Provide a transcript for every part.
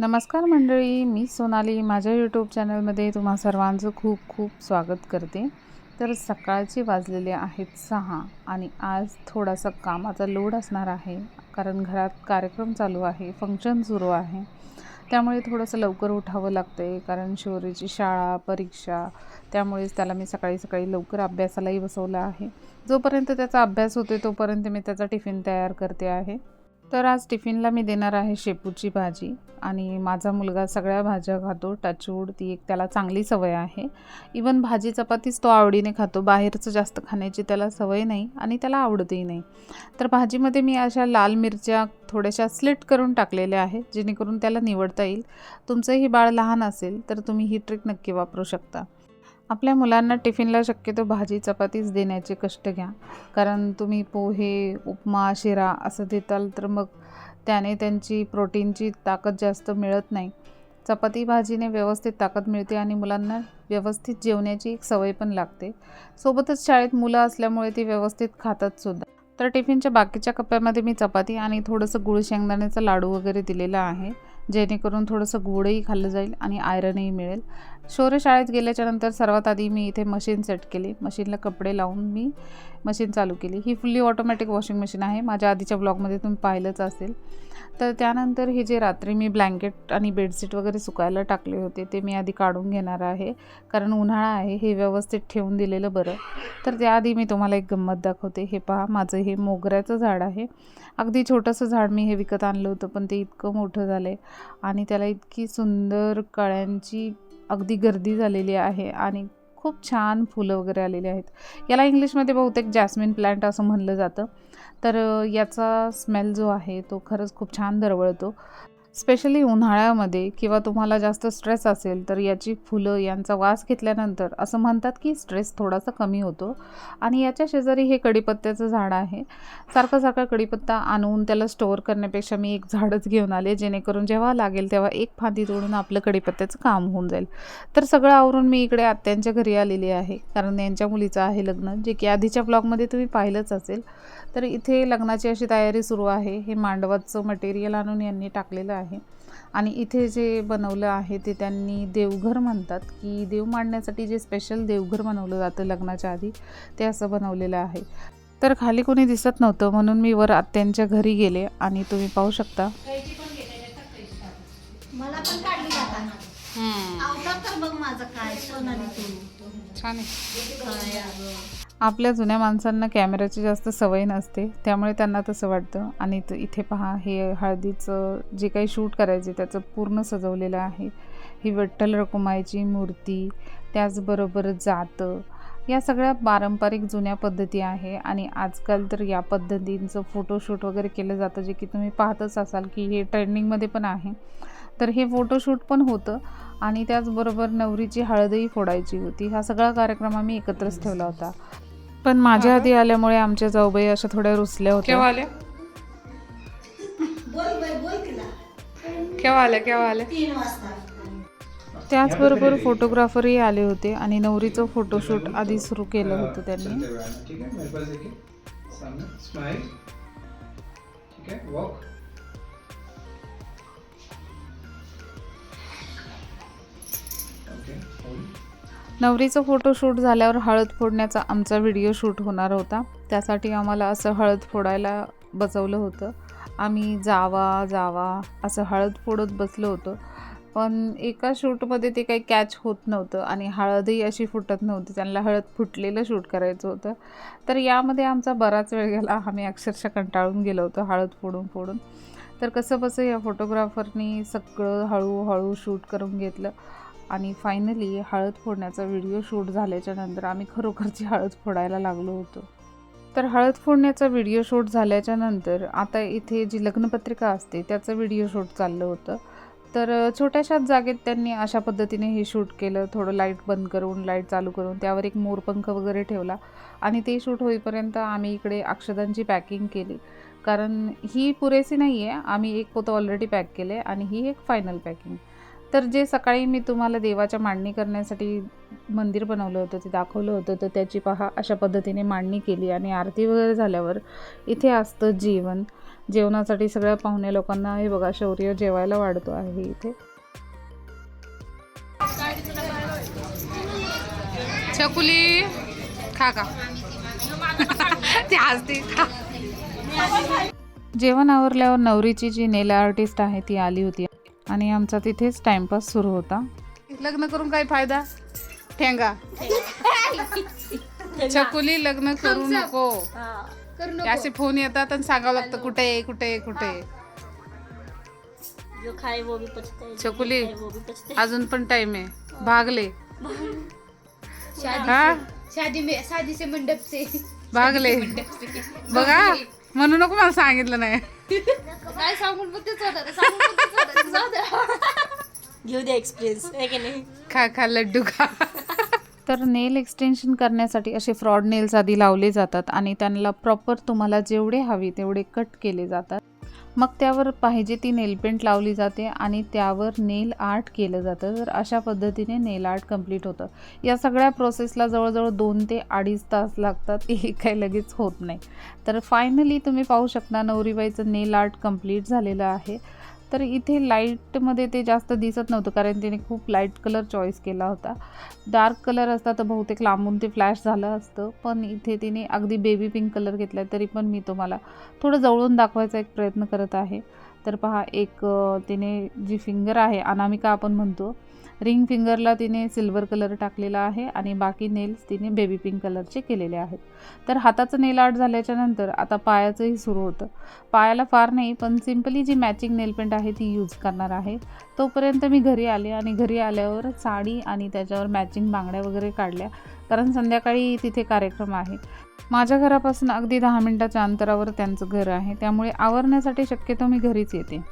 नमस्कार मंडळी मी सोनाली. माझ्या यूट्यूब चॅनलमध्ये तुम्हा सर्वांचं खूप खूप स्वागत करते. तर सकाळचे वाजलेले आहेत सहा आणि आज थोडासा कामाचा लोड असणार आहे. कारण घरात कार्यक्रम चालू आहे फंक्शन सुरू आहे. त्यामुळे थोडंसं लवकर उठावं लागतं आहे कारण शौर्यची शाळा परीक्षा त्यामुळेच त्याला मी सकाळी सकाळी लवकर अभ्यासालाही बसवलं आहे. जोपर्यंत त्याचा अभ्यास होतो तोपर्यंत मी त्याचा टिफिन तयार करते आहे. तर आज टिफिनला मी देणार आहे शेपूची भाजी आणि माझा मुलगा सगळ्या भाज्या खातो टचवूड ती एक त्याला चांगली सवय आहे. इवन भाजी चपातीच तो आवडीने खातो बाहेरचं जास्त खाण्याची त्याला सवय नाही आणि त्याला आवडतही नाही. तर भाजीमध्ये मी अशा लाल मिरच्या थोड्याशा स्लिट करून टाकलेल्या आहेत जेणेकरून त्याला निवडता येईल. तुमचंही बाळ लहान असेल तर तुम्ही ही ट्रिक नक्की वापरू शकता. आपल्या मुलांना टिफिनला शक्यतो भाजी चपातीच देण्याचे कष्ट घ्या. कारण तुम्ही पोहे उपमा शिरा असं देताल तर मग त्याने त्यांची प्रोटीनची ताकद जास्त मिळत नाही. चपाती भाजीने व्यवस्थित ताकद मिळते आणि मुलांना व्यवस्थित जेवण्याची एक सवय पण लागते. सोबतच शाळेत मुलं असल्यामुळे ती व्यवस्थित खातात सुद्धा. तर टिफिनच्या बाकीच्या कप्प्यामध्ये मी चपाती आणि थोडंसं गुळ शेंगदाण्याचा लाडू वगैरे दिलेला आहे. जेणेकरून थोडंसं गुळही खाल्लं जाईल आणि आयरनही मिळेल. शौर्यशाळेत गेल्याच्यानंतर सर्वात आधी मी इथे मशीन सेट केली. मशीनला कपडे लावून मी मशीन चालू केली. ही फुल्ली ऑटोमॅटिक वॉशिंग मशीन आहे. माझ्या आधीच्या ब्लॉगमध्ये तुम्ही पाहिलंच असेल. तर त्यानंतर हे जे रात्री मी ब्लँकेट आणि बेडशीट वगैरे सुकायला टाकले होते ते मी आधी काढून घेणार आहे. कारण उन्हाळा आहे हे व्यवस्थित ठेवून दिलेलं बरं. तर त्याआधी मी तुम्हाला एक गंमत दाखवते. हे पहा माझं हे मोगऱ्याचं झाड आहे. अगदी छोटंसं झाड मी हे विकत आणलं होतं पण ते इतकं मोठं झालं आहे आणि त्याला इतकी सुंदर कळ्यांची अगदी गर्दी झालेली आहे आणि खूप छान फुलं वगैरे आलेली आहेत. याला इंग्लिशमध्ये बहुतेक जॅस्मिन प्लांट असं म्हणलं जातं. तर याचा स्मेल जो आहे तो खरंच खूप छान दरवळतो. स्पेशली उन्हाळ्यामध्ये किंवा तुम्हाला जास्त स्ट्रेस असेल तर याची फुलं यांचा वास घेतल्यानंतर असं म्हणतात की स्ट्रेस थोडासा कमी होतो. आणि याच्या शेजारी हे कडीपत्त्याचं झाड आहे. सारखं सारखा कडीपत्ता आणून त्याला स्टोअर करण्यापेक्षा मी एक झाडच घेऊन आले जेणेकरून जेव्हा लागेल तेव्हा एक फांदी तोडून आपलं कडीपत्त्याचं काम होऊन जाईल. तर सगळं आवरून मी इकडे आत्यांच्या घरी आलेली आहे. कारण यांच्या मुलीचं आहे लग्न जे की आधीच्या ब्लॉगमध्ये तुम्ही पाहिलंच असेल. तर इथे लग्नाची अशी तयारी सुरू आहे. हे मांडवाचं मटेरियल आणून यांनी टाकलेलं आहे. आणि इथे जे बनवलं आहे ते त्यांनी देवघर म्हणतात की देव मांडण्यासाठी जे स्पेशल देवघर बनवलं जातं लग्नाच्या आधी ते असं बनवलेलं आहे. तर खाली कोणी दिसत नव्हतं म्हणून मी वर आत्यांच्या घरी गेले आणि तुम्ही पाहू शकता. मला पण काढली जाताना. अवतार तर बघ माझा काय सोनाली तू. छान आहे. आपल्या जुन्या माणसांना कॅमेऱ्याची जास्त सवय नसते त्यामुळे त्यांना तसं वाटतं. आणि त- इथे पहा हे हळदीचं जे काही शूट करायचे त्याचं पूर्ण सजवलेलं आहे. ही विठ्ठल रकुमाईची मूर्ती त्याचबरोबर जातं. या सगळ्या पारंपरिक जुन्या पद्धती आहे. आणि आजकाल तर या पद्धतींचं फोटोशूट वगैरे केलं जातं जे की तुम्ही पाहतच असाल की हे ट्रेंडिंगमध्ये पण आहे. तर हे फोटोशूट पण होतं. आणि त्याचबरोबर नवरीची हळदही फोडायची होती. हा सगळा कार्यक्रम आम्ही एकत्रच ठेवला होता. पण माझ्या आधी आल्यामुळे आमच्या जाऊबाई अशा थोड्या रुसल्या होत्या. आल्या? बोल बाई बोल तिला. केव्हा आल्या केव्हा आल्या? तीन वाजता. त्याचबरोबर फोटोग्राफरही आले होते आणि नवरीचं फोटोशूट आधी सुरू केलं होतं त्यांनी. चलते हुए आना ठीक है मेरे पास देखिए सामने. स्माइल ठीक है वॉक ओके होल्ड नवरीचं फोटोशूट झाल्यावर हळद फोडण्याचा आमचा व्हिडिओ शूट होणार होता. त्यासाठी आम्हाला असं हळद फोडायला बसवलं होतं. आम्ही जावा जावा असं हळद फोडत बसलो होतो. पण एका शूटमध्ये ते काही कॅच होत नव्हतं आणि हळदही अशी फुटत नव्हती. त्यांना हळद फुटलेलं शूट करायचं होतं. तर यामध्ये आमचा बराच वेळ गेला. आम्ही अक्षरशः कंटाळून गेलो होतो हळद फोडून फोडून. तर कसं बसं या फोटोग्राफरनी सगळं हळूहळू शूट करून घेतलं. आणि फायनली हळद फोडण्याचा व्हिडिओ शूट झाल्याच्यानंतर आम्ही खरोखरची हळद फोडायला लागलो होतो. तर हळद फोडण्याचा व्हिडिओ शूट झाल्याच्यानंतर आता इथे जी लग्नपत्रिका असते त्याचं व्हिडिओ शूट चाललं होतं. तर छोट्याशाच जागेत त्यांनी अशा पद्धतीने हे शूट केलं. थोडं लाइट बंद करून लाइट चालू करून त्यावर एक मोरपंख वगैरे ठेवला आणि ते शूट होईपर्यंत आम्ही इकडे अक्षदांची पॅकिंग केली. कारण ही पुरेसी नाही आहे आम्ही एक पोतं ऑलरेडी पॅक केले आणि ही एक फायनल पॅकिंग तर जे सकाळी मी तुम्हाला देवाच्या मांडणी करण्यासाठी मंदिर बनवलं होतं ते दाखवलं होतं तर त्याची पहा अशा पद्धतीने मांडणी केली आणि आरती वगैरे झाल्यावर इथे असतं जेवण. जेवणासाठी सगळ्या पाहुण्या लोकांना हे बघा शौर्य जेवायला वाढतो आहे इथे. चकुली खा का? ती हसते. खा जेवण आवरल्यावर नवरीची जी नेल आर्टिस्ट आहे ती आली होती. आणि आमचा तिथेच टाइमपास सुरू होता. लग्न करून काय फायदा? ठेंगा. छकुली लग्न करू नको. हे असे फोन येतात आणि सांगावं लागतं कुठे आहे कुठे आहे कुठे आहे? जो खाए वो भी पछता है जो छकुली खाए वो भी पछता अजून पण टाइम आहे. भागले. हा? शादी में शादी से मंडप से भागले. बघा म्हणू नको मला सांगितलं नाही. काय सांगून पण तेच होतं. सांगून पण तेच होतं. जाऊ दे. घेऊ दे एक्सपिरियन्स की नाही? खा खा लड्डू खा. तर नेल एक्सटेन्शन करण्यासाठी असे फ्रॉड नेल्स आधी लावले जातात आणि त्यांना प्रॉपर तुम्हाला जेवढे हवे तेवढे कट केले जातात. मग त्यावर पाहिजे ती नेल पेंट लावली जाते आणि त्यावर नेल आर्ट केलं जातं. तर अशा पद्धतीने नेल आर्ट कंप्लीट होतं. या सगळ्या प्रोसेसला जवळजवळ दोन ते अडीच तास लागतात. हे काही लगेच होत नाही. तर फायनली तुम्ही पाहू शकता नवरीबाईचं नेल आर्ट कंप्लीट झालेलं आहे. तर इथे लाईटमध्ये ते जास्त दिसत नव्हतं कारण तिने खूप लाइट कलर चॉईस केला होता. डार्क कलर असता तर बहुतेक लांबून ते फ्लॅश झालं असतं पण इथे तिने अगदी बेबी पिंक कलर घेतला तरी पण मी तुम्हाला थोडं जवळून दाखवायचा एक प्रयत्न करत आहे. तर पहा एक तिने जी फिंगर आहे अनामिका आपण म्हणतो रिंग फिंगरला तिने सिल्वर कलर टाकलेला आहे आणि बाकी नेल्स तिने बेबी पिंक कलरचे केलेले आहेत. तर हाताचं नेल आर्ट झाल्याच्यानंतर आता पायाचंही सुरू होतं. पायाला फार नाही पण सिम्पली जी मॅचिंग नेल पेंट आहे ती यूज करणार आहे. तोपर्यंत मी घरी आले आणि घरी आल्यावर साडी आणि त्याच्यावर मॅचिंग बांगड्या वगैरे काढल्या. कारण संध्याकाळी तिथे कार्यक्रम आहे. माझ्या घरापासून अगदी दहा मिनटाच्या अंतरावर त्यांचं घर आहे. त्यामुळे आवरण्यासाठी शक्यतो मी घरीच येते.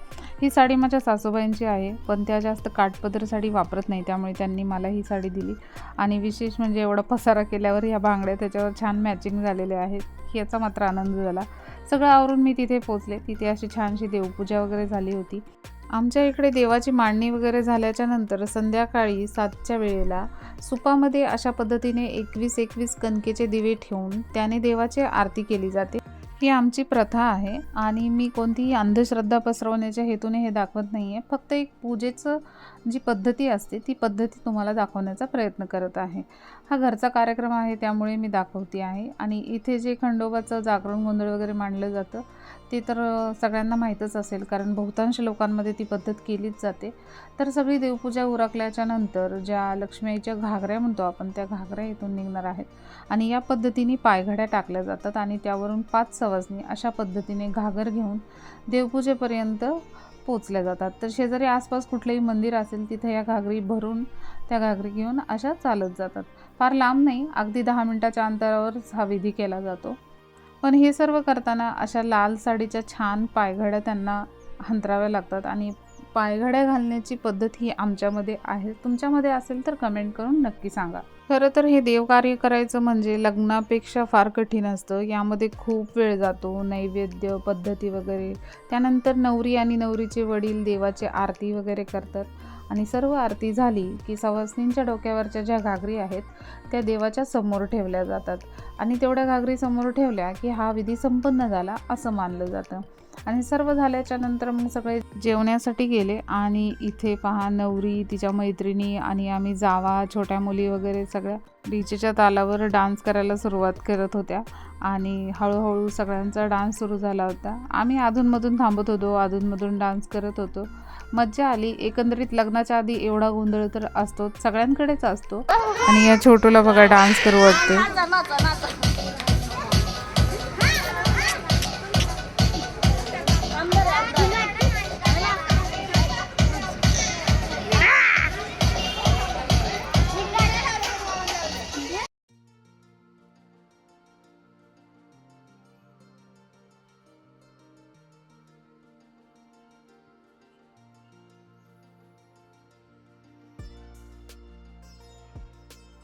ही साडी माझ्या सासूबाईंची आहे पण त्या जास्त काठपदर साडी वापरत नाही त्यामुळे त्यांनी मला ही साडी दिली. आणि विशेष म्हणजे एवढा पसारा केल्यावर ह्या बांगड्या त्याच्यावर छान मॅचिंग झालेल्या आहेत. याचा मात्र आनंद झाला. सगळं आवरून मी तिथे पोचले तिथे अशी छानशी देवपूजा वगैरे झाली होती. आमच्या इकडे देवाची मांडणी वगैरे झाल्याच्यानंतर संध्याकाळी सातच्या वेळेला सुपामध्ये अशा पद्धतीने एकवीस एकवीस कणकेचे दिवे ठेवून त्याने देवाची आरती केली जाते. ही आमची प्रथा आहे आणि मी कोणतीही अंधश्रद्धा पसरवण्याच्या हेतूने हे दाखवत नाही आहे फक्त एक पूजेचं जी पद्धती असते ती पद्धती तुम्हाला दाखवण्याचा प्रयत्न करत आहे. हा घरचा कार्यक्रम आहे त्यामुळे मी दाखवते आहे. आणि इथे जे खंडोबाचं जागरण गोंधळ वगैरे मांडलं जातं ते तर सगळ्यांना माहीतच असेल कारण बहुतांश लोकांमध्ये ती पद्धत केलीच जाते. तर सगळी देवपूजा उरकल्याच्या नंतर ज्या लक्ष्मीच्या घागऱ्या म्हणतो आपण त्या घागऱ्या इथून निघणार आहेत. आणि या पद्धतीने पायघड्या टाकल्या जातात आणि त्यावरून पाच सवाजणी अशा पद्धतीने घागर घेऊन देवपूजेपर्यंत पोचल्या जातात. तर शेजारी आसपास कुठलंही मंदिर असेल तिथे या घागरी भरून त्या घागरी घेऊन अशा चालत जातात. फार लांब नाही अगदी दहा मिनटाच्या अंतरावरच हा विधी केला जातो. पण हे सर्व करताना अशा लाल साडीच्या छान पायघड्या त्यांना हंतराव्या लागतात आणि पायघड्या घालण्याची पद्धत ही आमच्यामध्ये आहे. तुमच्यामध्ये असेल तर कमेंट करून नक्की सांगा. खरं तर हे देवकार्य करायचं म्हणजे लग्नापेक्षा फार कठीण असतं. यामध्ये खूप वेळ जातो नैवेद्य पद्धती वगैरे. त्यानंतर नवरी आणि नवरीचे वडील देवाची आरती वगैरे करतात. आणि सर्व आरती झाली की सवासनींच्या डोक्यावरच्या ज्या घागरी आहेत त्या देवाच्या समोर ठेवल्या जातात. आणि तेवढ्या घागरी समोर ठेवल्या की हा विधी संपन्न झाला असं मानलं जातं. आणि सर्व झाल्याच्यानंतर मग सगळे जेवण्यासाठी गेले. आणि इथे पहा नवरी तिच्या मैत्रिणी आणि आम्ही जावा छोट्या मुली वगैरे सगळ्या डीजेच्या तालावर डान्स करायला सुरुवात करत होत्या. आणि हळूहळू सगळ्यांचा डान्स सुरू झाला होता. आम्ही अधूनमधून थांबत होतो अधूनमधून डान्स करत होतो. मज्जा आली. एकंदरीत लग्नाच्या आधी एवढा गोंधळ तर असतो सगळ्यांकडेच असतो. आणि या छोटूला बघा डान्स करू वाटते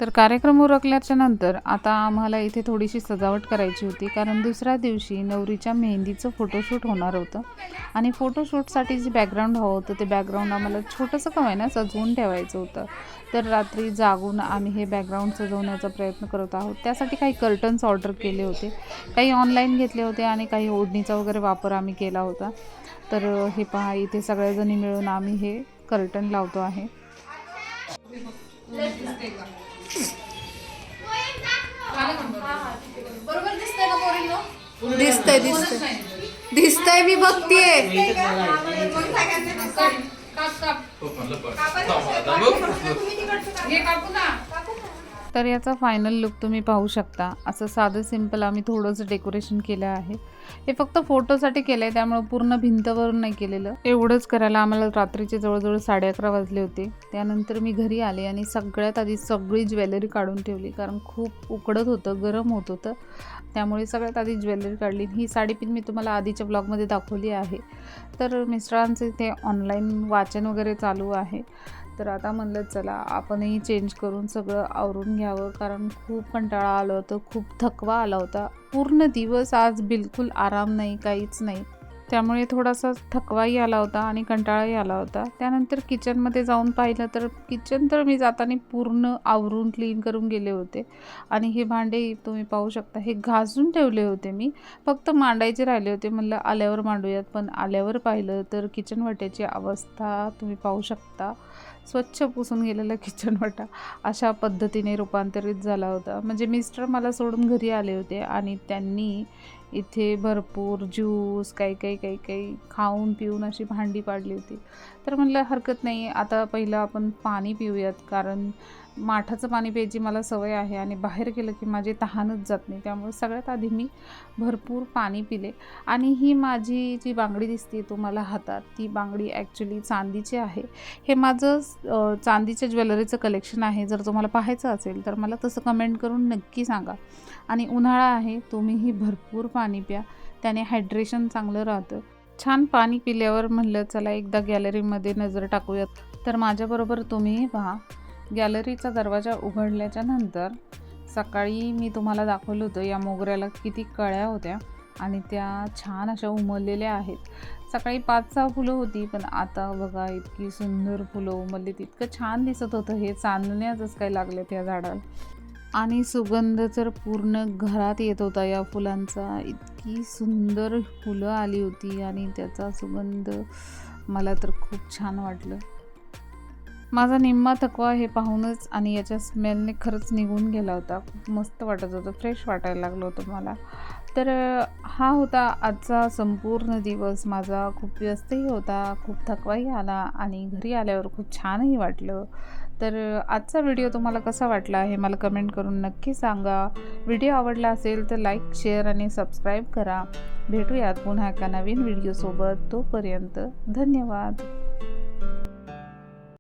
तर कार्यक्रम उरकल्याच्या नंतर आता आम्हाला इथे थोडीशी सजावट करायची होती कारण दुसऱ्या दिवशी नवरीच्या मेहंदीचं फोटोशूट होणार होतं. आणि फोटोशूटसाठी जे बॅकग्राऊंड हवं होतं ते बॅकग्राऊंड आम्हाला छोटंसं का ना सजवून ठेवायचं होतं. तर रात्री जागून आम्ही हे बॅकग्राऊंड सजवण्याचा प्रयत्न करत आहोत. त्यासाठी काही कर्टन्स ऑर्डर केले होते. काही ऑनलाईन घेतले होते आणि काही ओढणीचा वगैरे वापर आम्ही केला होता. तर हे पहा इथे सगळेजणी मिळून आम्ही हे कर्टन लावतो आहे. दिसतंय का पोरींनो दिसतंय दिसतंय दिसतंय मी बघतीये हे कापू ना तर याचा फायनल लुक तुम्ही पाहू शकता. असं साधं सिंपल आम्ही थोडंसं डेकोरेशन केलं आहे. हे फक्त फोटोसाठी केलं आहे त्यामुळे पूर्ण भिंतवरून नाही केलेलं. एवढंच करायला आम्हाला रात्रीचे जवळजवळ साडे अकरा वाजले होते. त्यानंतर मी घरी आले आणि सगळ्यात आधी सगळी ज्वेलरी काढून ठेवली कारण खूप उकडत होतं गरम होत होतं. त्यामुळे सगळ्यात आधी ज्वेलरी काढली. ही साडी पिन मी तुम्हाला आधीच्या ब्लॉगमध्ये दाखवली आहे. तर मिस्टरांचं इथे ऑनलाईन वाचन वगैरे चालू आहे. तर आता म्हणलं चला आपणही चेंज करून सगळं आवरून घ्यावं. कारण खूप कंटाळा आलं होतं खूप थकवा आला होता. पूर्ण दिवस आज बिलकुल आराम नाही काहीच नाही. त्यामुळे थोडासा थकवाही आला होता आणि कंटाळाही आला होता. त्यानंतर किचनमध्ये जाऊन पाहिलं तर किचन तर मी जाताना पूर्ण आवरून क्लीन करून गेले होते. आणि हे भांडे तुम्ही पाहू शकता हे घासून ठेवले होते मी. फक्त मांडायचे राहिले होते. म्हणलं आल्यावर मांडूयात पण आल्यावर पाहिलं तर किचन वाट्याची अवस्था तुम्ही पाहू शकता. स्वच्छ पुसून गेलेला किचन वाटा अशा पद्धतीने रूपांतरित झाला होता. म्हणजे मिस्टर मला सोडून घरी आले होते आणि त्यांनी इथे भरपूर ज्यूस काही काही काही काही खाऊन पिऊन अशी भांडी पाडली होती. तर म्हणलं हरकत नाही आता पहिलं आपण पाणी पिऊयात. कारण माठाचं पाणी प्यायची मला सवय आहे आणि बाहेर गेलं की माझी तहानच जात नाही. त्यामुळे सगळ्यात आधी मी भरपूर पाणी पिले. आणि ही माझी जी बांगडी दिसते तुम्हाला हातात ती बांगडी ॲक्च्युली चांदीची आहे. हे माझं चांदीच्या ज्वेलरीचं कलेक्शन आहे. जर तुम्हाला पाहायचं असेल तर मला तसं कमेंट करून नक्की सांगा. आणि उन्हाळा आहे तुम्हीही भरपूर पाणी प्या. त्याने हायड्रेशन चांगलं राहतं. छान पाणी पिल्यावर म्हणलं चला एकदा गॅलरीमध्ये नजर टाकूयात. तर माझ्याबरोबर तुम्ही पहा. गॅलरीचा दरवाजा उघडल्याच्या नंतर सकाळी मी तुम्हाला दाखवलं होतं या मोगऱ्याला किती कळ्या होत्या आणि त्या छान अशा उमललेल्या आहेत. सकाळी पाच सहा फुलं होती पण आता बघा इतकी सुंदर फुलं उमलली इतकं छान दिसत होतं. हे चांदण्याचंच काय लागलं त्या झाडाला. आणि सुगंध तर पूर्ण घरात येत होता या फुलांचा. इतकी सुंदर फुलं आली होती आणि त्याचा सुगंध मला तर खूप छान वाटलं. माझा निम्मा थकवा हे पाहूनच आणि याच्या स्मेलने खरंच निघून गेला होता. खूप मस्त वाटत होतं फ्रेश वाटायला लागलं होतं मला. तर हा होता आजचा संपूर्ण दिवस. माझा खूप व्यस्तही होता खूप थकवाही आला आणि घरी आल्यावर खूप छानही वाटलं. तर आजचा व्हिडिओ तुम्हाला कसा वाटला हे मला कमेंट करून नक्की सांगा. व्हिडिओ आवडला असेल तर लाईक शेअर आणि सबस्क्राईब करा. भेटूयात पुन्हा एका नवीन व्हिडिओसोबत. तोपर्यंत धन्यवाद.